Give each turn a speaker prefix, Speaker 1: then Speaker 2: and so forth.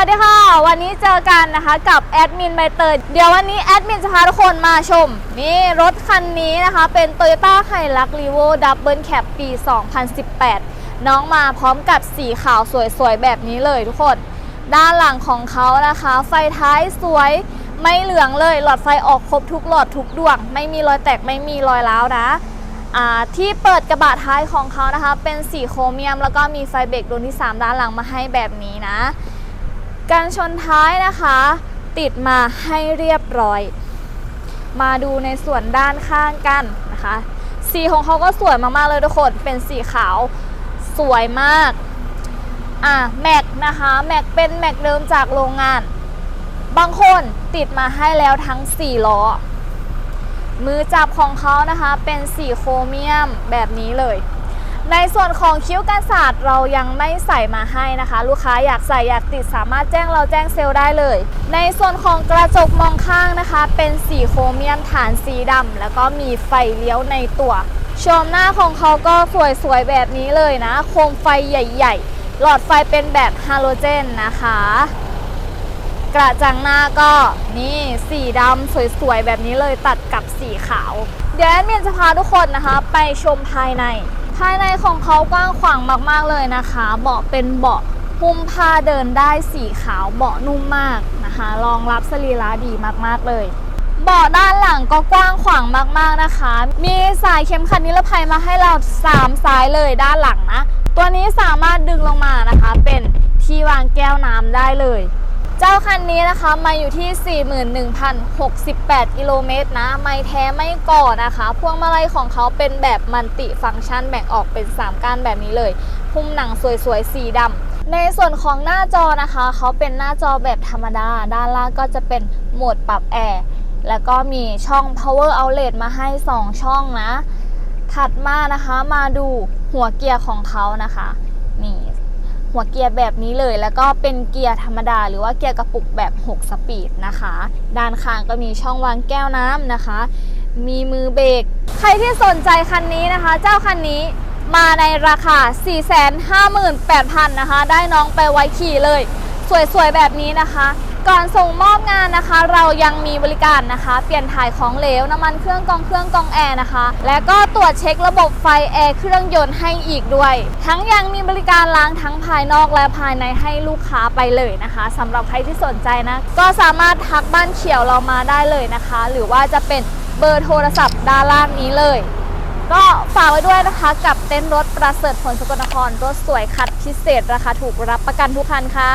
Speaker 1: วัสดีค่ะ วันนี้เจอกันนะคะกับแอดมินใบเตยเดี๋ยววันนี้แอดมินจะพาทุกคนมาชม นี่รถคันนี้นะคะเป็น Toyota h i l u x r e v o Double Cab ปี 2018 น้องมาพร้อมกับสีขาวสวยๆ แบบนี้เลยทุกคน ด้านหลังของเขานะคะ ไฟท้ายสวยไม่เหลืองเลย หลอดไฟออกครบทุกหลอดทุกดวง ไม่มีรอยแตกไม่มีรอยร้าวนะที่เปิดกระบะท้ายของเขานะคะ เป็นสีโครเมียม แล้วก็มีไฟเบรกดวงที่ 3 ด้านหลังมาให้แบบนี้นะ การชนท้ายนะคะ ติดมาให้เรียบร้อย มาดูในส่วนด้านข้างกันนะคะ สีของเขาก็สวยมากๆเลยทุกคนเป็นสีขาวสวยมากอะแม็กนะคะแม็กเป็นแม็กเดิมจากโรงงาน บางคนติดมาให้แล้วทั้ง 4 ล้อ มือจับของเขานะคะเป็นสีโครเมียมแบบนี้เลย ในส่วนของคิ้วกันศาสตร์เรายังไม่ใส่มาให้นะคะ ลูกค้าอยากใส่อยากติดสามารถแจ้งเราแจ้งเซลล์ได้เลย ในส่วนของกระจกมองข้างนะคะ เป็นสีโครเมียมฐานสีดำแล้วก็มีไฟเลี้ยวในตัวชมหน้าของเขาก็สวยๆแบบนี้เลยนะ โคมไฟใหญ่ ๆ หลอดไฟเป็นแบบฮาโลเจนนะคะ ระจังหน้าก็นี่สีดำสวยๆ แบบนี้เลยตัดกับสีขาว เดี๋ยวแอดมินจะพาทุกคนนะคะ ไปชมภายใน ภายในของเขากว้างขวางมากๆเลยนะคะ เบาะเป็นเบาะหุ้มผ้าเดินได้สีขาวเบาะนุ่มมากนะคะรองรับสรีระดีมากๆเลยเบาะด้านหลังก็กว้างขวางมากๆนะคะ มีสายเข็มขัดนิรภัยมาให้เรา 3 สายเลยด้านหลังนะ ตัวนี้สามารถดึงลงมานะคะ เป็นที่วางแก้วน้ำได้เลย เจ้าคันนี้นะคะมาอยู่ที่ 41,068 กิโลเมตรนะ ไม่แท้ไม่ก่อนะคะ พวงมาลัยของเขาเป็นแบบมัลติฟังก์ชันแบ่งออกเป็น 3ก้านแบบนี้เลยหุ้มหนังสวยๆ สีดำในส่วนของหน้าจอนะคะ เขาเป็นหน้าจอแบบธรรมดา ด้านล่างก็จะเป็นโหมดปรับแอร์ แล้วก็มีช่อง power outlet มาให้ 2 ช่องนะ ถัดมานะคะมาดูหัวเกียร์ของเขานะคะ นี่ หัวเกียร์แบบนี้เลย แล้วก็เป็นเกียร์ธรรมดา หรือว่าเกียร์กระปุกแบบ 6 สปีดนะคะ ด้านข้างก็มีช่องวางแก้วน้ำนะคะ มีมือเบรกใครที่สนใจคันนี้นะคะ เจ้าคันนี้มาในราคา 458,000 นะคะ ได้น้องไปไว้ขี่เลย สวยๆ แบบนี้นะคะ ก่อนส่งมอบงานนะคะ เรายังมีบริการนะคะ เปลี่ยนถ่ายของเหลวน้ำมันเครื่องกองเครื่องกองแอร์นะคะ และก็ตรวจเช็คระบบไฟแอร์เครื่องยนต์ให้อีกด้วย ทั้งยังมีบริการล้างทั้งภายนอกและภายในให้ลูกค้าไปเลยนะคะสำหรับใครที่สนใจนะ ก็สามารถทักบ้านเขียวเรามาได้เลยนะคะ หรือว่าจะเป็นเบอร์โทรศัพท์ด้านล่างนี้เลย ก็ฝากไว้ด้วยนะคะ กับเต้นรถประเสริฐผลสกลนครรถสวยคัดพิเศษราคาถูกรับประกันทุกคันค่ะ